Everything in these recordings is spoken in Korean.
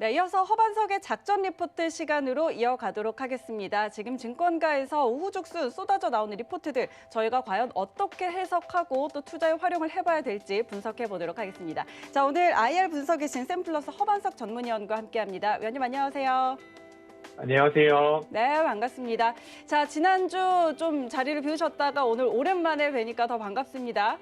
네, 이어서 허반석의 작전 리포트 시간으로 이어가도록 하겠습니다. 지금 증권가에서 우후죽순 쏟아져 나오는 리포트들 저희가 과연 어떻게 해석하고 또 투자에 활용을 해봐야 될지 분석해 보도록 하겠습니다. 자, 오늘 IR 분석이신 샘플러스 허반석 전문위원과 함께합니다. 위원님 안녕하세요. 안녕하세요. 네, 반갑습니다. 자, 지난주 좀 자리를 비우셨다가 오늘 오랜만에 뵈니까 더 반갑습니다.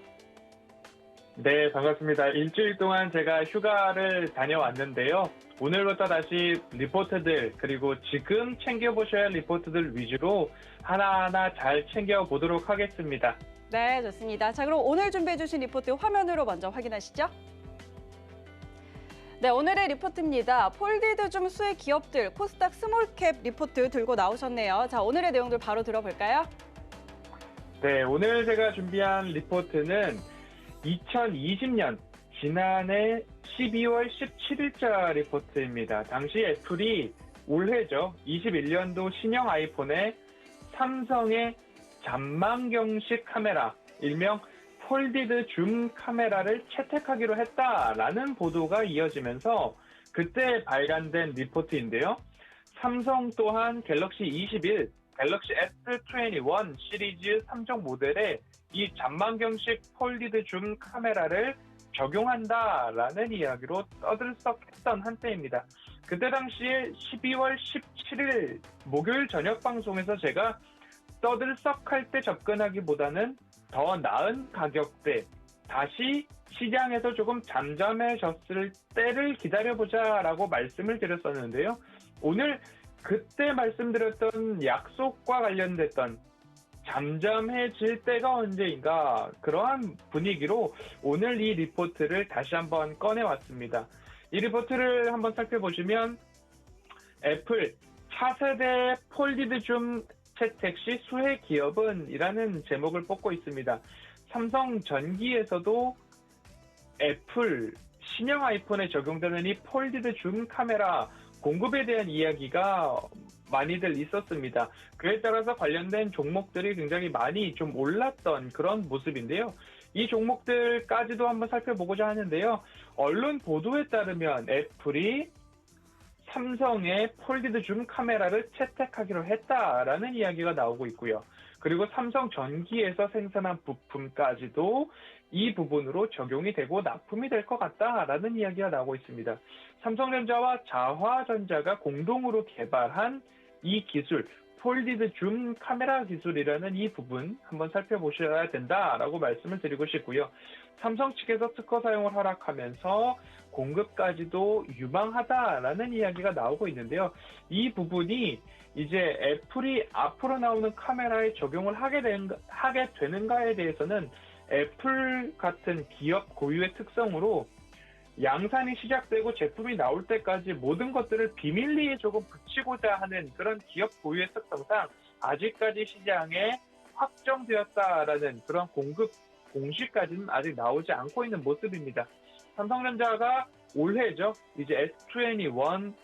네, 반갑습니다. 일주일 동안 제가 휴가를 다녀왔는데요. 오늘부터 다시 리포트들, 그리고 지금 챙겨보셔야 할 리포트들 위주로 하나하나 잘 챙겨보도록 하겠습니다. 네, 좋습니다. 자, 그럼 오늘 준비해 주신 리포트 화면으로 먼저 확인하시죠. 네, 오늘의 리포트입니다. 폴디드 중 수혜 기업들 코스닥 스몰캡 리포트 들고 나오셨네요. 자, 오늘의 내용들 바로 들어볼까요? 네, 오늘 제가 준비한 리포트는 2020년 지난해 12월 17일자 리포트입니다. 당시 애플이 올해죠. 21년도 신형 아이폰에 삼성의 잔망경식 카메라, 일명 폴디드 줌 카메라를 채택하기로 했다라는 보도가 이어지면서 그때 발간된 리포트인데요. 삼성 또한 갤럭시 21, 갤럭시 S21 시리즈 3종 모델에 이 잔망경식 폴디드 줌 카메라를 적용한다라는 이야기로 떠들썩했던 한때입니다. 그때 당시에 12월 17일 목요일 저녁 방송에서 제가 떠들썩할 때 접근하기보다는 더 나은 가격대, 다시 시장에서 조금 잠잠해졌을 때를 기다려보자라고 말씀을 드렸었는데요. 오늘 그때 말씀드렸던 약속과 관련됐던 잠잠해질 때가 언제인가 그러한 분위기로 오늘 이 리포트를 다시 한번 꺼내왔습니다. 이 리포트를 한번 살펴보시면 애플 차세대 폴디드 줌 채택 시 수혜 기업은 이라는 제목을 뽑고 있습니다. 삼성 전기에서도 애플 신형 아이폰에 적용되는 이 폴디드 줌 카메라 공급에 대한 이야기가 많이들 있었습니다. 그에 따라서 관련된 종목들이 굉장히 많이 좀 올랐던 그런 모습인데요. 이 종목들까지도 한번 살펴보고자 하는데요. 언론 보도에 따르면 애플이 삼성의 폴디드 줌 카메라를 채택하기로 했다라는 이야기가 나오고 있고요. 그리고 삼성 전기에서 생산한 부품까지도 이 부분으로 적용이 되고 납품이 될 것 같다라는 이야기가 나오고 있습니다. 삼성전자와 자화전자가 공동으로 개발한 이 기술, 폴디드 줌 카메라 기술이라는 이 부분 한번 살펴보셔야 된다라고 말씀을 드리고 싶고요. 삼성 측에서 특허 사용을 허락하면서 공급까지도 유망하다라는 이야기가 나오고 있는데요. 이 부분이 이제 애플이 앞으로 나오는 카메라에 적용을 하게, 된, 하게 되는가에 대해서는 애플 같은 기업 고유의 특성으로 양산이 시작되고 제품이 나올 때까지 모든 것들을 비밀리에 조금 붙이고자 하는 그런 기업 고유의 특성상 아직까지 시장에 확정되었다라는 그런 공급 공시까지는 아직 나오지 않고 있는 모습입니다. 삼성전자가 올해죠. 이제 S21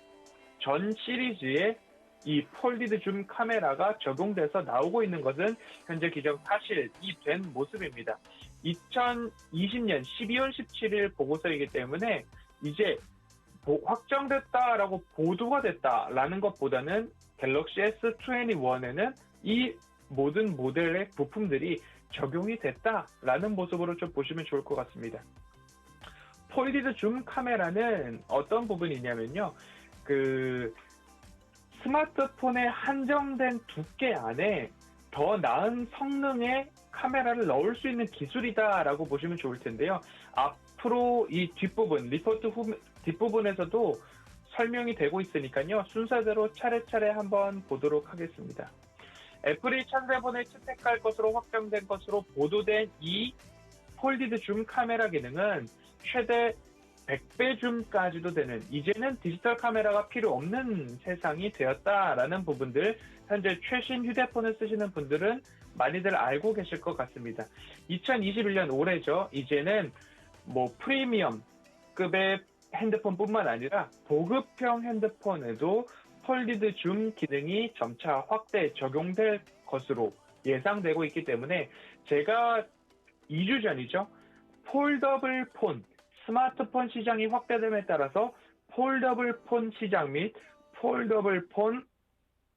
전 시리즈에 이 폴디드 줌 카메라가 적용돼서 나오고 있는 것은 현재 기정 사실이 된 모습입니다. 2020년 12월 17일 보고서이기 때문에 이제 확정됐다라고 보도가 됐다라는 것보다는 갤럭시 S21에는 이 모든 모델의 부품들이 적용이 됐다라는 모습으로 좀 보시면 좋을 것 같습니다. 폴디드 줌 카메라는 어떤 부분이냐면요. 그 스마트폰의 한정된 두께 안에 더 나은 성능의 카메라를 넣을 수 있는 기술이다라고 보시면 좋을 텐데요. 앞으로 이 뒷부분, 리포트 후, 뒷부분에서도 설명이 되고 있으니까요. 순서대로 차례차례 한번 보도록 하겠습니다. 애플이 1000세번에 채택할 것으로 확정된 것으로 보도된 이 폴디드 줌 카메라 기능은 최대 100배 줌까지도 되는 이제는 디지털 카메라가 필요 없는 세상이 되었다라는 부분들 현재 최신 휴대폰을 쓰시는 분들은 많이들 알고 계실 것 같습니다. 2021년 올해죠. 이제는 뭐 프리미엄급의 핸드폰뿐만 아니라 보급형 핸드폰에도 폴리드 줌 기능이 점차 확대 적용될 것으로 예상되고 있기 때문에 제가 2주 전이죠. 폴더블 폰, 스마트폰 시장이 확대됨에 따라서 폴더블 폰 시장 및 폴더블 폰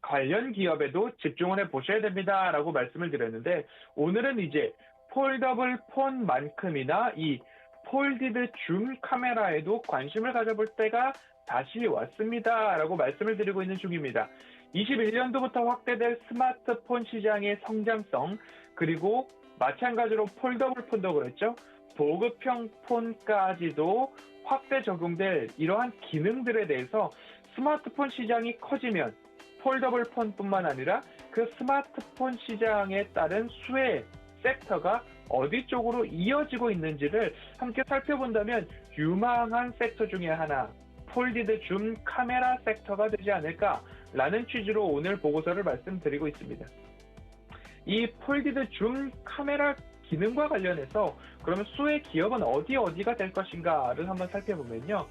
관련 기업에도 집중을 해 보셔야 됩니다 라고 말씀을 드렸는데 오늘은 이제 폴더블 폰만큼이나 이 폴디드 줌 카메라에도 관심을 가져볼 때가 다시 왔습니다 라고 말씀을 드리고 있는 중입니다. 21년도부터 확대될 스마트폰 시장의 성장성 그리고 마찬가지로 폴더블 폰도 그랬죠. 보급형 폰까지도 확대 적용될 이러한 기능들에 대해서 스마트폰 시장이 커지면 폴더블 폰뿐만 아니라 그 스마트폰 시장에 따른 수혜 섹터가 어디 쪽으로 이어지고 있는지를 함께 살펴본다면 유망한 섹터 중에 하나 폴디드 줌 카메라 섹터가 되지 않을까라는 취지로 오늘 보고서를 말씀드리고 있습니다. 이 폴디드 줌 카메라 기능과 관련해서 그러면 수혜 기업은 어디 어디가 될 것인가를 한번 살펴보면요.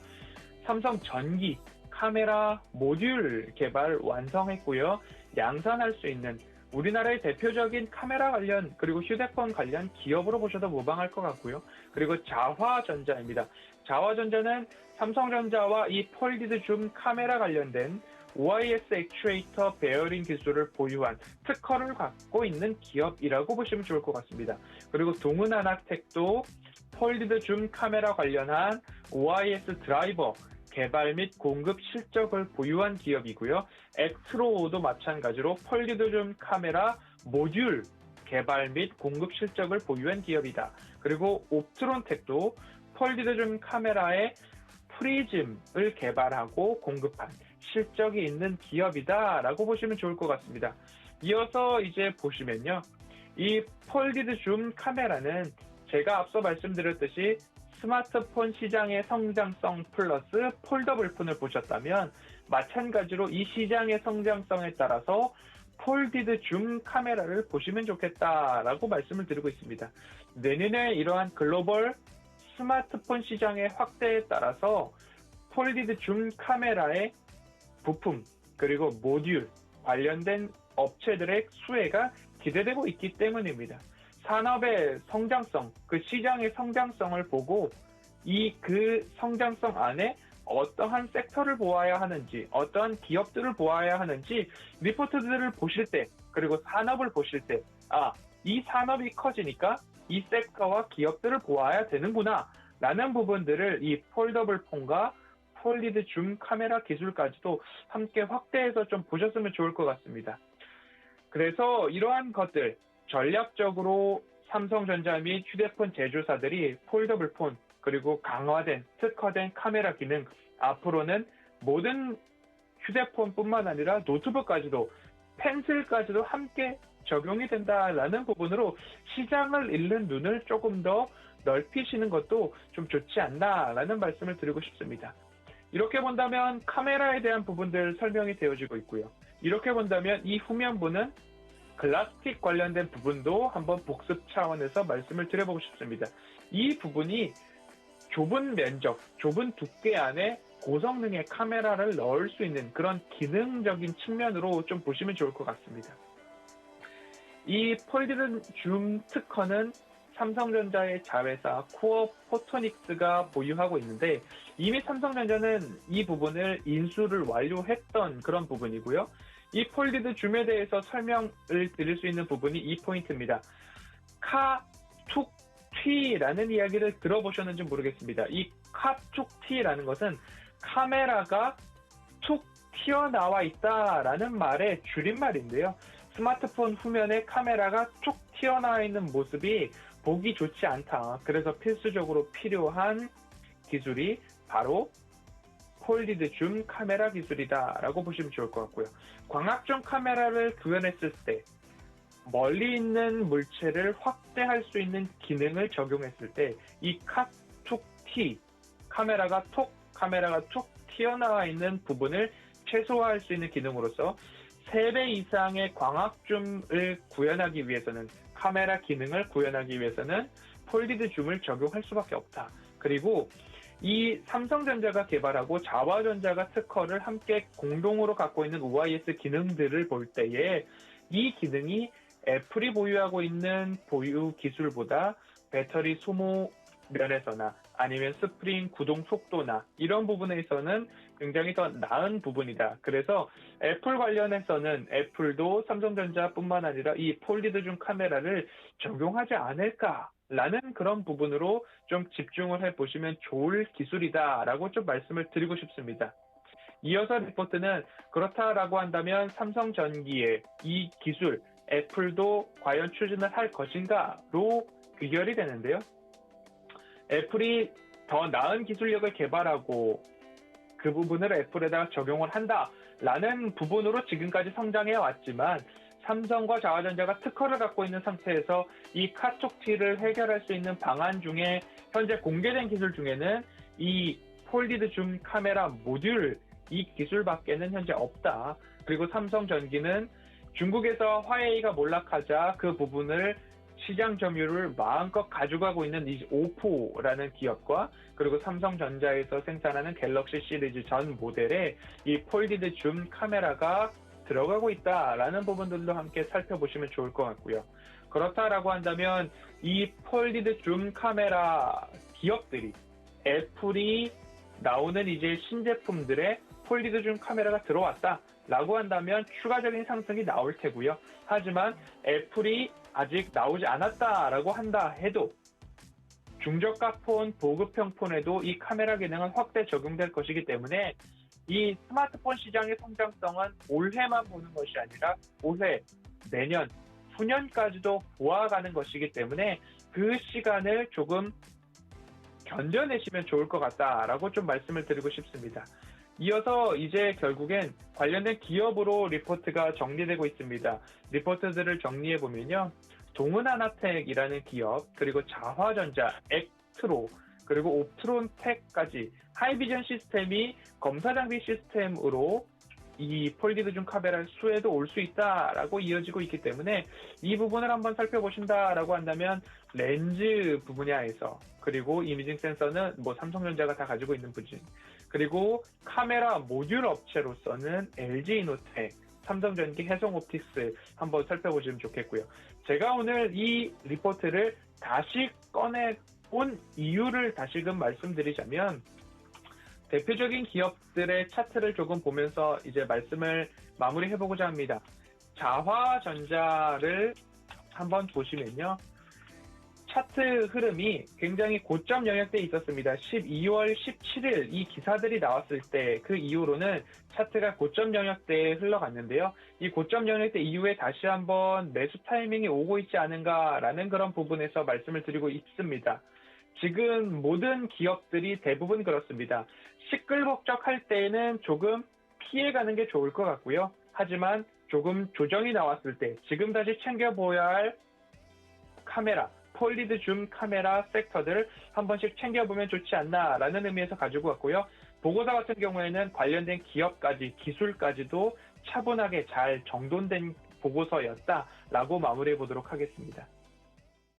삼성 전기 카메라 모듈 개발 완성했고요. 양산할 수 있는 우리나라의 대표적인 카메라 관련 그리고 휴대폰 관련 기업으로 보셔도 무방할 것 같고요. 그리고 자화전자입니다. 자화전자는 삼성전자와 이 폴디드 줌 카메라 관련된 OIS 액추에이터 베어링 기술을 보유한 특허를 갖고 있는 기업이라고 보시면 좋을 것 같습니다. 그리고 동은한학텍도 폴디드 줌 카메라 관련한 OIS 드라이버 개발 및 공급 실적을 보유한 기업이고요. 엑스로도 마찬가지로 폴리드 줌 카메라 모듈 개발 및 공급 실적을 보유한 기업이다. 그리고 옵트론텍도 폴리드 줌 카메라의 프리즘을 개발하고 공급한 실적이 있는 기업이다라고 보시면 좋을 것 같습니다. 이어서 이제 보시면요. 이 폴리드 줌 카메라는 제가 앞서 말씀드렸듯이 스마트폰 시장의 성장성 플러스 폴더블 폰을 보셨다면 마찬가지로 이 시장의 성장성에 따라서 폴디드 줌 카메라를 보시면 좋겠다라고 말씀을 드리고 있습니다. 내년에 이러한 글로벌 스마트폰 시장의 확대에 따라서 폴디드 줌 카메라의 부품 그리고 모듈 관련된 업체들의 수혜가 기대되고 있기 때문입니다. 산업의 성장성, 그 시장의 성장성을 보고 이 그 성장성 안에 어떠한 섹터를 보아야 하는지, 어떠한 기업들을 보아야 하는지 리포트들을 보실 때, 그리고 산업을 보실 때, 아, 이 산업이 커지니까 이 섹터와 기업들을 보아야 되는구나, 라는 부분들을 이 폴더블 폰과 폴리드 줌 카메라 기술까지도 함께 확대해서 좀 보셨으면 좋을 것 같습니다. 그래서 이러한 것들, 전략적으로 삼성전자 및 휴대폰 제조사들이 폴더블 폰 그리고 강화된 특화된 카메라 기능 앞으로는 모든 휴대폰뿐만 아니라 노트북까지도 펜슬까지도 함께 적용이 된다라는 부분으로 시장을 잃는 눈을 조금 더 넓히시는 것도 좀 좋지 않나라는 말씀을 드리고 싶습니다. 이렇게 본다면 카메라에 대한 부분들 설명이 되어지고 있고요. 이렇게 본다면 이 후면부는 글라스틱 관련된 부분도 한번 복습 차원에서 말씀을 드려보고 싶습니다. 이 부분이 좁은 면적, 좁은 두께 안에 고성능의 카메라를 넣을 수 있는 그런 기능적인 측면으로 좀 보시면 좋을 것 같습니다. 이 폴디든 줌 특허는 삼성전자의 자회사 코어 포토닉스가 보유하고 있는데 이미 삼성전자는 이 부분을 인수를 완료했던 그런 부분이고요. 이 폴디드 줌에 대해서 설명을 드릴 수 있는 부분이 이 포인트입니다. 카툭 튀라는 이야기를 들어보셨는지 모르겠습니다. 이 카툭 튀라는 것은 카메라가 툭 튀어나와 있다라는 말의 줄임말인데요. 스마트폰 후면에 카메라가 툭 튀어나와 있는 모습이 보기 좋지 않다. 그래서 필수적으로 필요한 기술이 바로 폴리드 줌 카메라 기술이다라고 보시면 좋을 것 같고요. 광학점 카메라를 구현했을 때 멀리 있는 물체를 확대할 수 있는 기능을 적용했을 때 이 카툭 T 카메라가 톡 카메라가 툭 튀어나와 있는 부분을 최소화할 수 있는 기능으로서 3배 이상의 광학줌을 구현하기 위해서는 카메라 기능을 구현하기 위해서는 폴리드 줌을 적용할 수밖에 없다. 그리고 이 삼성전자가 개발하고 자화전자가 특허를 함께 공동으로 갖고 있는 OIS 기능들을 볼 때에 이 기능이 애플이 보유하고 있는 보유 기술보다 배터리 소모 면에서나 아니면 스프링 구동 속도나 이런 부분에 있어서는 굉장히 더 나은 부분이다. 그래서 애플 관련해서는 애플도 삼성전자뿐만 아니라 이 폴리드 중 카메라를 적용하지 않을까 라는 그런 부분으로 좀 집중을 해 보시면 좋을 기술이다라고 좀 말씀을 드리고 싶습니다. 이어서 리포트는 그렇다라고 한다면 삼성전기의 이 기술 애플도 과연 추진을 할 것인가로 귀결이 되는데요. 애플이 더 나은 기술력을 개발하고 그 부분을 애플에다가 적용을 한다라는 부분으로 지금까지 성장해 왔지만 삼성과 자화전자가 특허를 갖고 있는 상태에서 이 카톡티를 해결할 수 있는 방안 중에 현재 공개된 기술 중에는 이 폴리드 줌 카메라 모듈 이 기술밖에는 현재 없다. 그리고 삼성전기는 중국에서 화웨이가 몰락하자 그 부분을 시장 점유율을 마음껏 가져가고 있는 이 오포라는 기업과 그리고 삼성전자에서 생산하는 갤럭시 시리즈 전 모델에 이 폴리드 줌 카메라가 들어가고 있다라는 부분들도 함께 살펴보시면 좋을 것 같고요. 그렇다라고 한다면 이 폴리드 줌 카메라 기업들이 애플이 나오는 이제 신제품들의 폴리드 줌 카메라가 들어왔다. 라고 한다면 추가적인 상승이 나올 테고요. 하지만 애플이 아직 나오지 않았다라고 한다 해도 중저가 폰, 보급형 폰에도 이 카메라 기능은 확대 적용될 것이기 때문에 이 스마트폰 시장의 성장성은 올해만 보는 것이 아니라 올해, 내년, 후년까지도 보아가는 것이기 때문에 그 시간을 조금 견뎌내시면 좋을 것 같다라고 좀 말씀을 드리고 싶습니다. 이어서 이제 결국엔 관련된 기업으로 리포트가 정리되고 있습니다. 리포트들을 정리해 보면요. 동은하나텍이라는 기업, 그리고 자화전자, 액트로, 그리고 옵트론텍까지 하이비전 시스템이 검사 장비 시스템으로 이 폴리드 중 카메라 수에도 올 수 있다라고 이어지고 있기 때문에 이 부분을 한번 살펴보신다라고 한다면 렌즈 분야에서 그리고 이미징 센서는 뭐 삼성전자가 다 가지고 있는 부분 그리고 카메라 모듈 업체로서는 LG 이노텍, 삼성전기 해성옵틱스 한번 살펴보시면 좋겠고요. 제가 오늘 이 리포트를 다시 꺼내 온 이유를 다시금 말씀드리자면 대표적인 기업들의 차트를 조금 보면서 이제 말씀을 마무리해보고자 합니다. 자화전자를 한번 보시면요. 차트 흐름이 굉장히 고점 영역대에 있었습니다. 12월 17일 이 기사들이 나왔을 때 그 이후로는 차트가 고점 영역대에 흘러갔는데요. 이 고점 영역대 이후에 다시 한번 매수 타이밍이 오고 있지 않은가라는 그런 부분에서 말씀을 드리고 있습니다. 지금 모든 기업들이 대부분 그렇습니다. 시끌벅적할 때에는 조금 피해가는 게 좋을 것 같고요. 하지만 조금 조정이 나왔을 때 지금 다시 챙겨보아야 할 카메라, 폴리드 줌 카메라 섹터들 한 번씩 챙겨보면 좋지 않나라는 의미에서 가지고 왔고요. 보고서 같은 경우에는 관련된 기업까지 기술까지도 차분하게 잘 정돈된 보고서였다라고 마무리해 보도록 하겠습니다.